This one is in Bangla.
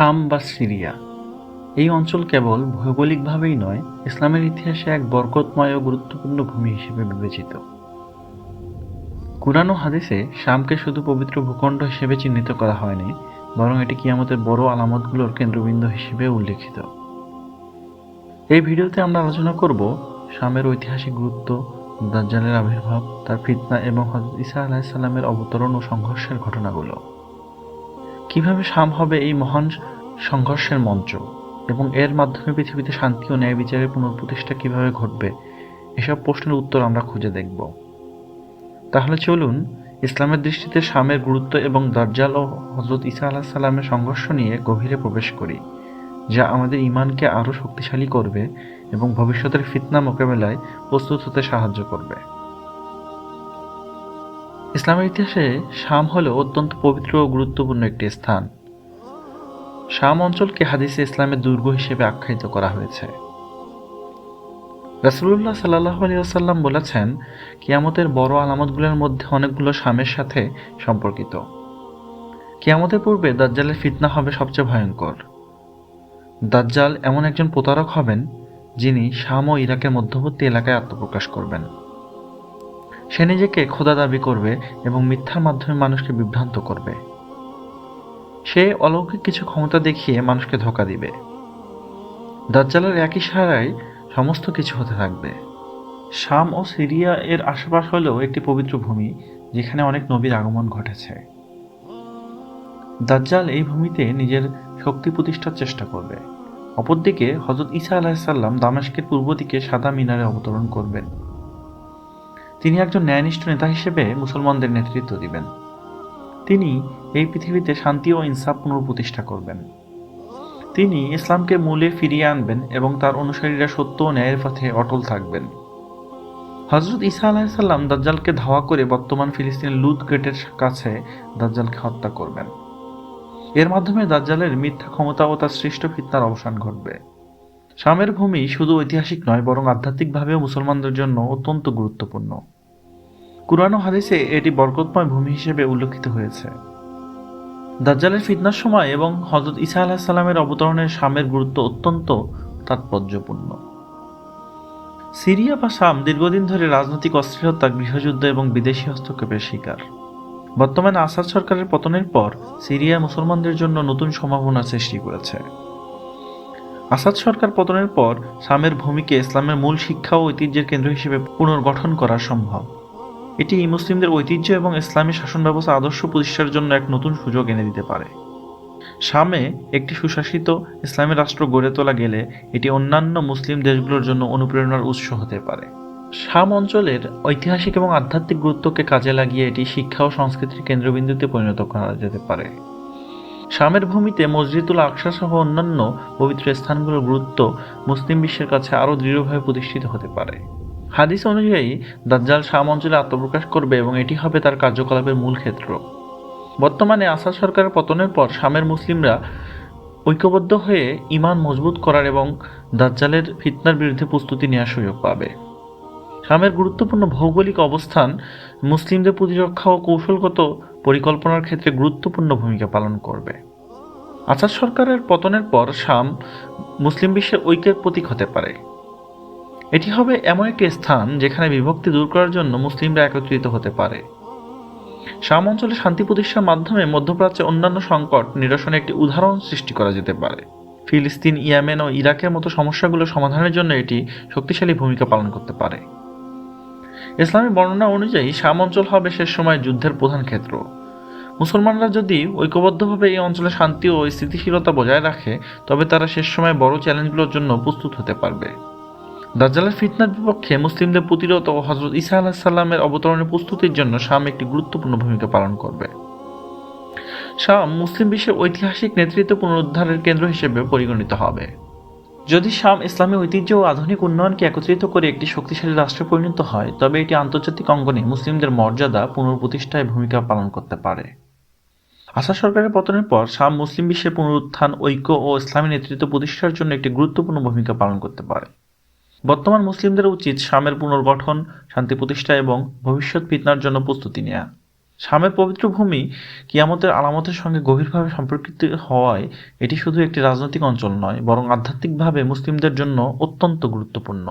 শাম বা সিরিয়া। এই অঞ্চল কেবল ভৌগোলিকভাবেই নয়, ইসলামের ইতিহাসে এক বরকতময় ও গুরুত্বপূর্ণ ভূমি হিসেবে বিবেচিত। কুরআন ও হাদিসে শামকে শুধু পবিত্র ভূখণ্ড হিসেবে চিহ্নিত করা হয়নি, বরং এটি কিয়ামতের বড় আলামতগুলোর কেন্দ্রবিন্দু হিসেবে উল্লেখিত। এই ভিডিওতে আমরা আলোচনা করব শামের ঐতিহাসিক গুরুত্ব, দাজ্জালের আবির্ভাব, তার ফিতনা এবং হজরত ঈসা আলাহিসাল্লামের অবতরণ ও সংঘর্ষের ঘটনাগুলো। কীভাবে শাম হবে এই মহান সংঘর্ষের মঞ্চ? এবং এর মাধ্যমে পৃথিবীতে শান্তি ও ন্যায় বিচারের পুনঃপ্রতিষ্ঠা কীভাবে ঘটবে? এসব প্রশ্নের উত্তর আমরা খুঁজে দেখব। তাহলে চলুন, ইসলামের দৃষ্টিতে শামের গুরুত্ব এবং দরজাল ও হজরত ঈসা আলাহ সাল্লামের সংঘর্ষ নিয়ে গভীরে প্রবেশ করি, যা আমাদের ইমানকে আরও শক্তিশালী করবে এবং ভবিষ্যতের ফিতনা মোকাবেলায় প্রস্তুত হতে সাহায্য করবে। ইসলামের ইতিহাসে শাম হল অত্যন্ত পবিত্র ও গুরুত্বপূর্ণ একটি স্থান। শাম অঞ্চলকে হাদিসে ইসলামের দুর্গ হিসেবে আখ্যায়িত করা হয়েছে। রাসুলুল্লাহ সাল্লাহ আলিয়াল্লাম বলেছেন, কিয়ামতের বড় আলামতগুলোর মধ্যে অনেকগুলো শামের সাথে সম্পর্কিত। কিয়ামতের পূর্বে দাজ্জালের ফিতনা হবে সবচেয়ে ভয়ঙ্কর। দাজ্জাল এমন একজন প্রতারক হবেন, যিনি শাম ও ইরাকের মধ্যবর্তী এলাকায় আত্মপ্রকাশ করবেন। সে নিজেকে খোদা দাবি করবে এবং মিথ্যার মাধ্যমে মানুষকে বিভ্রান্ত করবে। সে অলৌকিক কিছু ক্ষমতা দেখিয়ে মানুষকে ধোকা দিবে। দাজ্জালের একই সারায় সমস্ত কিছু হতে থাকবে। শাম ও সিরিয়া এর আশেপাশ হলেও একটি পবিত্র ভূমি, যেখানে অনেক নবীর আগমন ঘটেছে। দাজ্জাল এই ভূমিতে নিজের শক্তি প্রতিষ্ঠার চেষ্টা করবে। অপরদিকে হজরত ঈসা আলাহিসাল্লাম দামেস্কের পূর্ব দিকে সাদা মিনারে অবতরণ করবেন। তিনি একজন ন্যায়নিষ্ঠ নেতা হিসেবে মুসলমানদের নেতৃত্ব দিবেন। তিনি এই পৃথিবীতে শান্তি ও ইনসাফ পুনঃপ্রতিষ্ঠা করবেন। তিনি ইসলামকে মূলে ফিরিয়ে আনবেন এবং তার অনুসারীরা সত্য ও ন্যায়ের পথে অটল থাকবেন। হজরত ইসা আলাহিসাল্লাম দাজ্জালকে ধাওয়া করে বর্তমান ফিলিস্তিনের লুদ গেটের কাছে দাজ্জালকে হত্যা করবেন। এর মাধ্যমে দাজ্জালের মিথ্যা ক্ষমতা ও তার সৃষ্ট ফিতনার অবসান ঘটবে। শামের ভূমি শুধু ঐতিহাসিক নয়, বরং আধ্যাত্মিকভাবেও মুসলমানদের জন্য অত্যন্ত গুরুত্বপূর্ণ। কুরআন হাদিসে এটি বরকতময় ভূমি হিসেবে উল্লেখিত হয়েছে। দাজ্জালের ফিতনার সময় এবং হজরত ঈসা আলাহিসাল্লামের অবতরণের শামের গুরুত্ব অত্যন্ত তাৎপর্যপূর্ণ। সিরিয়া বা শাম দীর্ঘদিন ধরে রাজনৈতিক অস্থিরতা গৃহযুদ্ধ এবং বিদেশি হস্তক্ষেপের শিকার। বর্তমানে আসাদ সরকারের পতনের পর সিরিয়া মুসলমানদের জন্য নতুন সম্ভাবনা সৃষ্টি করেছে। আসাদ সরকার পতনের পর শামের ভূমিকে ইসলামের মূল শিক্ষা ও ঐতিহ্যের কেন্দ্র হিসেবে পুনর্গঠন করা সম্ভব। এটি মুসলিমদের ঐতিহ্য এবং ইসলামী শাসন ব্যবস্থা আদর্শ প্রতিষ্ঠার জন্য এক নতুন সুযোগ এনে দিতে পারে। শামে একটি সুশাসিত ইসলামী রাষ্ট্র গড়ে তোলা গেলে এটি অন্যান্য মুসলিম দেশগুলোর জন্য অনুপ্রেরণার উৎস হতে পারে। শাম অঞ্চলের ঐতিহাসিক এবং আধ্যাত্মিক গুরুত্বকে কাজে লাগিয়ে এটি শিক্ষা ও সংস্কৃতির কেন্দ্রবিন্দুতে পরিণত করা যেতে পারে। শামের ভূমিতে মসজিদুল আকসা সহ অন্যান্য পবিত্র স্থানগুলোর গুরুত্ব মুসলিম বিশ্বের কাছে আরও দৃঢ়ভাবে প্রতিষ্ঠিত হতে পারে। হাদিস অনুযায়ী, দাজ্জাল শাম অঞ্চলে আত্মপ্রকাশ করবে এবং এটি হবে তার কার্যকলাপের মূল ক্ষেত্র। বর্তমানে আসাদ সরকারের পতনের পর শামের মুসলিমরা ঐক্যবদ্ধ হয়ে ইমান মজবুত করার এবং দাজ্জালের ফিতনার বিরুদ্ধে প্রস্তুতি নেওয়ার সুযোগ পাবে। শামের গুরুত্বপূর্ণ ভৌগোলিক অবস্থান মুসলিমদের প্রতিরক্ষা ও কৌশলগত পরিকল্পনার ক্ষেত্রে গুরুত্বপূর্ণ ভূমিকা পালন করবে। আসাদ সরকারের পতনের পর শাম মুসলিম বিশ্বের ঐক্যের প্রতীক হতে পারে। এটি হবে এমন একটি স্থান যেখানে বিভক্তি দূর করার জন্য মুসলিমরা একত্রিত হতে পারে। শাম অঞ্চলে শান্তি প্রতিষ্ঠার মাধ্যমে মধ্যপ্রাচ্যে অন্যান্য সংকট নিরসনে একটি উদাহরণ সৃষ্টি করা যেতে পারে। ফিলিস্তিন, ইয়ামেন ও ইরাকের মতো সমস্যাগুলো সমাধানের জন্য এটি শক্তিশালী ভূমিকা পালন করতে পারে। ইসলামী বর্ণনা অনুযায়ী, শাম অঞ্চল হবে শেষ সময় যুদ্ধের প্রধান ক্ষেত্র। মুসলমানরা যদি ঐক্যবদ্ধভাবে এই অঞ্চলে শান্তি ও স্থিতিশীলতা বজায় রাখে, তবে তারা শেষ সময় বড় চ্যালেঞ্জগুলোর জন্য প্রস্তুত হতে পারবে। দাজ্জালের ফিতনার বিপক্ষে মুসলিমদের প্রতিরোধ ও হজরত ঈসা আলাহিসাল্লামের অবতরণের প্রস্তুতির জন্য শাম একটি গুরুত্বপূর্ণ ভূমিকা পালন করবে। শাম মুসলিম বিশ্বের ঐতিহাসিক নেতৃত্ব পুনরুদ্ধারের কেন্দ্র হিসেবে পরিগণিত হবে। যদি শাম ইসলামী ঐতিহ্য ও আধুনিক উন্নয়নকে একত্রিত করে একটি শক্তিশালী রাষ্ট্রে পরিণত হয়, তবে এটি আন্তর্জাতিক অঙ্গনে মুসলিমদের মর্যাদা পুনর্প্রতিষ্ঠায় ভূমিকা পালন করতে পারে। আসাদ সরকারের পতনের পর শাম মুসলিম বিশ্বের পুনরুত্থান, ঐক্য ও ইসলামী নেতৃত্ব প্রতিষ্ঠার জন্য একটি গুরুত্বপূর্ণ ভূমিকা পালন করতে পারে। বর্তমান মুসলিমদের উচিত শামের পুনর্গঠন, শান্তি প্রতিষ্ঠা এবং ভবিষ্যৎ ফিতনার জন্য প্রস্তুতি নেওয়া শামের পবিত্র ভূমি কিয়ামতের আলামতের সঙ্গে গভীরভাবে সম্পর্কিত হওয়ায় এটি শুধু একটি রাজনৈতিক অঞ্চল নয়, বরং আধ্যাত্মিকভাবে মুসলিমদের জন্য অত্যন্ত গুরুত্বপূর্ণ।